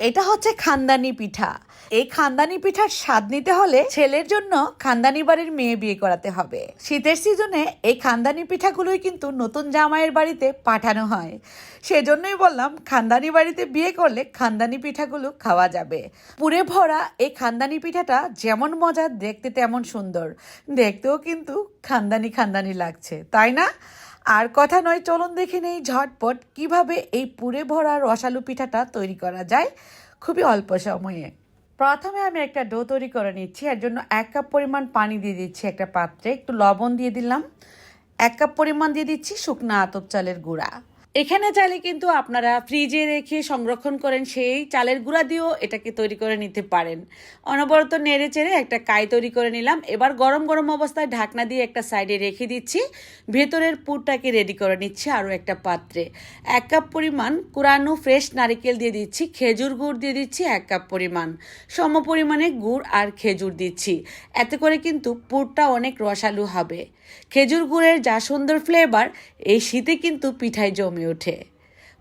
এটা হচ্ছে খানদানি পিঠা। এই খানদানি পিঠার স্বাদ নিতে হলে ছেলের জন্য খানদানি বাড়ির মেয়ে বিয়ে করাতে হবে। শীতের সিজনে এই খানদানি পিঠাগুলোই কিন্তু নতুন জামাইয়ের বাড়িতে পাঠানো হয়। সেজন্যই বললাম, খানদানি বাড়িতে বিয়ে করলে খানদানি পিঠাগুলো খাওয়া যাবে। পুরে ভরা এই খানদানি পিঠাটা যেমন মজা দেখতে তেমন সুন্দর। দেখতেও কিন্তু খানদানি খানদানি লাগছে, তাই না? আর কথা নয়, চলুন দেখে নেই ঝটপট কীভাবে এই পুরে ভরা রসালু পিঠাটা তৈরি করা যায় খুবই অল্প সময়ে। প্রথমে আমি একটা ডো তৈরি করে নিচ্ছি, এর জন্য এক কাপ পরিমাণ পানি দিয়ে দিচ্ছি একটা পাত্রে, একটু লবণ দিয়ে দিলাম, এক কাপ পরিমাণ দিয়ে দিচ্ছি শুকনা আতপ চালের গুঁড়া। এখানে চাইলে কিন্তু আপনারা ফ্রিজে রেখে সংরক্ষণ করেন সেই চালের গুঁড়া দিয়েও এটাকে তৈরি করে নিতে পারেন। অনবরত নেড়ে চেড়ে একটা কাই তৈরি করে নিলাম। এবার গরম গরম অবস্থায় ঢাকনা দিয়ে একটা সাইডে রেখে দিচ্ছি। ভেতরের পুরটাকে রেডি করে নিচ্ছি আরও একটা পাত্রে। এক কাপ পরিমাণ কুরানো ফ্রেশ নারিকেল দিয়ে দিচ্ছি। খেজুর গুড় দিয়ে দিচ্ছি এক কাপ পরিমাণ। সম পরিমাণে গুড় আর খেজুর দিচ্ছি। এতে করে কিন্তু পুরটা অনেক রসালু হবে। খেজুর গুড়ের যা সুন্দর ফ্লেভার এই শীতে কিন্তু পিঠায় জমে। ওঠে।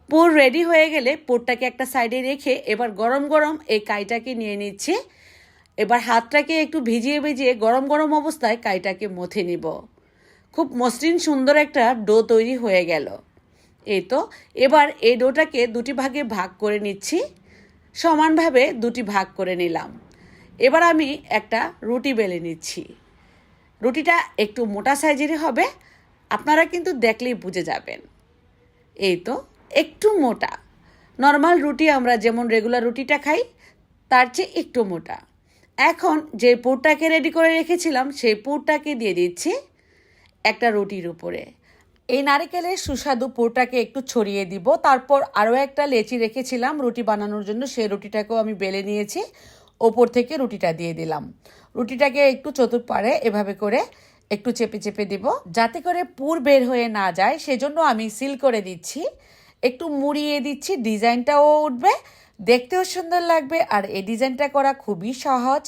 পুর রেডি হয়ে গেলে পুরটাকে একটা সাইডে রেখে এবার গরম গরম এই কাইটাকে নিয়ে নিচ্ছি। এবার হাতটাকে একটু ভিজিয়ে ভিজিয়ে গরম গরম অবস্থায় কাইটাকে মথে নিব। খুব মসৃণ সুন্দর একটা ডো তৈরি হয়ে গেল। এই তো, এবার এই ডোটাকে দুটি ভাগে ভাগ করে নিচ্ছি। সমানভাবে দুটি ভাগ করে নিলাম। এবার আমি একটা রুটি বেলে নিচ্ছি। রুটিটা একটু মোটা সাইজেরই হবে। আপনারা কিন্তু দেখলেই বুঝে যাবেন। এই তো, একটু মোটা। নর্মাল রুটি আমরা যেমন রেগুলার রুটিটা খাই, তার চেয়ে একটু মোটা। এখন যে পুরটাকে রেডি করে রেখেছিলাম, সেই পুরটাকে দিয়ে দিচ্ছি একটা রুটির উপরে। এই নারিকেলের সুস্বাদু পুরটাকে একটু ছড়িয়ে দিব। তারপর আরও একটা লেচি রেখেছিলাম রুটি বানানোর জন্য, সেই রুটিটাকেও আমি বেলে নিয়েছি। ওপর থেকে রুটিটা দিয়ে দিলাম। রুটিটাকে একটু চতুর্পাড়ে এভাবে করে একটু চেপে চেপে দিব। যাতে করে পুর বের হয়ে না যায়, সেজন্য আমি সিল করে দিচ্ছি। একটু মুড়িয়ে দিচ্ছি, ডিজাইনটাও উঠবে। দেখতেও সুন্দর লাগবে, আর এই ডিজাইনটা করা খুবই সহজ।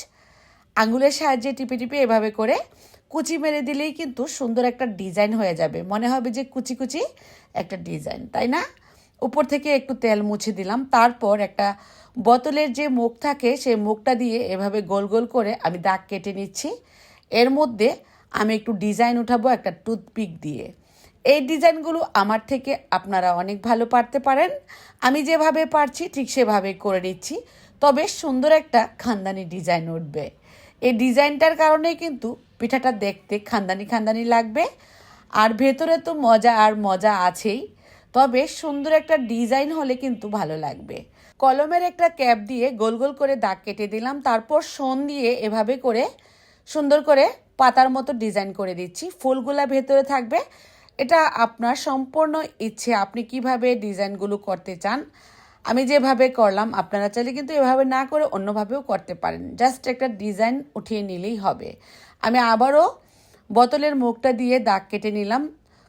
আঙুলের সাহায্যে টিপে টিপে এভাবে করে কুচি মেরে দিলেই কিন্তু সুন্দর একটা ডিজাইন হয়ে যাবে। মনে হবে যে কুচি কুচি একটা ডিজাইন, তাই না? উপর থেকে একটু তেল মুছে দিলাম। তারপর একটা বোতলের যে মুখ থাকে, সেই মুখটা দিয়ে এভাবে গোল গোল করে আমি দাগ কেটে নিচ্ছি। এর মধ্যে আমি একটু ডিজাইন উঠাবো একটা টুথপিক দিয়ে। এই ডিজাইনগুলো আমার থেকে আপনারা অনেক ভালো পারতে পারেন। আমি যেভাবে পারছি ঠিক সেভাবে করে নিচ্ছি। তবে সুন্দর একটা খানদানি ডিজাইন উঠবে। এই ডিজাইনটার কারণে কিন্তু পিঠাটা দেখতে খানদানি খানদানি লাগবে। আর ভেতরে তো মজা আর মজা আছেই। তবে সুন্দর একটা ডিজাইন হলে কিন্তু ভালো লাগবে। কলমের একটা ক্যাপ দিয়ে গোল গোল করে দাগ কেটে দিলাম। তারপর সোন দিয়ে এভাবে করে সুন্দর করে পাতার মতো ডিজাইন করে দিচ্ছি। ফুলগুলা ভেতরে থাকবে। এটা আপনার সম্পূর্ণ ইচ্ছে, আপনি কীভাবে ডিজাইনগুলো করতে চান, আমি যেভাবে করলাম, আপনারা চাইলে কিন্তু এভাবে না করে অন্যভাবেও করতে পারেন। জাস্ট একটা ডিজাইন উঠিয়ে নিলেই হবে। আমি আবারও বোতলের মুখটা দিয়ে দাগ কেটে নিলাম।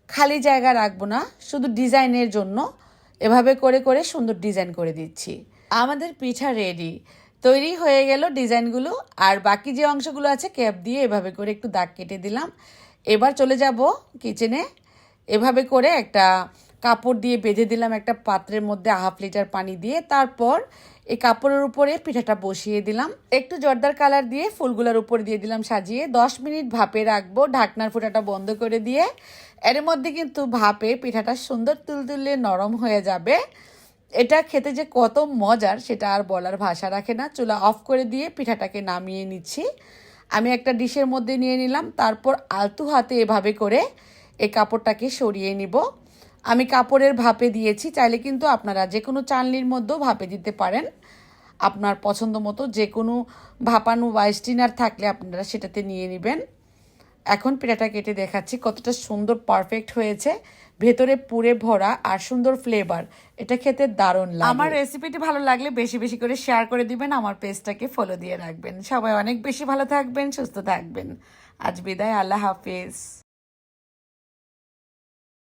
খালি জায়গা রাখব না, শুধু ডিজাইনের জন্য। এভাবে করে করে সুন্দর ডিজাইন করে দিচ্ছি। আমাদের পিঠা রেডি তৈরি হয়ে গেল ডিজাইনগুলো, আর বাকি যে অংশগুলো আছে ক্যাপ দিয়ে এভাবে করে একটু দাগ কেটে দিলাম। এবার চলে যাব কিচেনে এভাবে করে একটা কাপড় দিয়ে বেঁধে দিলাম একটা পাত্রের মধ্যে হাফ লিটার পানি দিয়ে। তারপর এই কাপড়ের উপরে পিঠাটা বসিয়ে দিলাম। একটু জর্দার কালার দিয়ে ফুলগুলোর উপর দিয়ে দিলাম সাজিয়ে। দশ মিনিট ভাপে রাখব, ঢাকনার ফুটাটা বন্ধ করে দিয়ে। এর মধ্যে কিন্তু ভাপে পিঠাটা সুন্দর তুলতুলে নরম হয়ে যাবে। এটা খেতে যে কত মজার সেটা আর বলার ভাষা রাখে না। চুলা অফ করে দিয়ে পিঠাটাকে নামিয়ে নিচ্ছি। আমি একটা ডিশের মধ্যে নিয়ে নিলাম, তারপর আলতু হাতে এভাবে করে এই কাপড়টাকে সরিয়ে নিব। আমি কাপড়ের ভাপে দিয়েছি, চাইলে কিন্তু আপনারা যে কোনো চানলির মধ্যেও ভাপে দিতে পারেন। আপনার পছন্দ মতো যে কোনো ভাপানো বা স্টিনার থাকলে আপনারা সেটাতে নিয়ে নেবেন। এখন পিঠাটা কেটে দেখাচ্ছি কতটা সুন্দর পারফেক্ট হয়েছে। ভেতরে পুরে ভরা আর সুন্দর ফ্লেভার এটা খেতে দারুণ লাগে। আমার রেসিপিটি ভালো লাগলে বেশি বেশি করে শেয়ার করে দিবেন, আমার পেজটাকে ফলো দিয়ে রাখবেন। সবাই অনেক বেশি ভালো থাকবেন, সুস্থ থাকবেন। আজ বিদায়, আল্লাহ হাফিজ।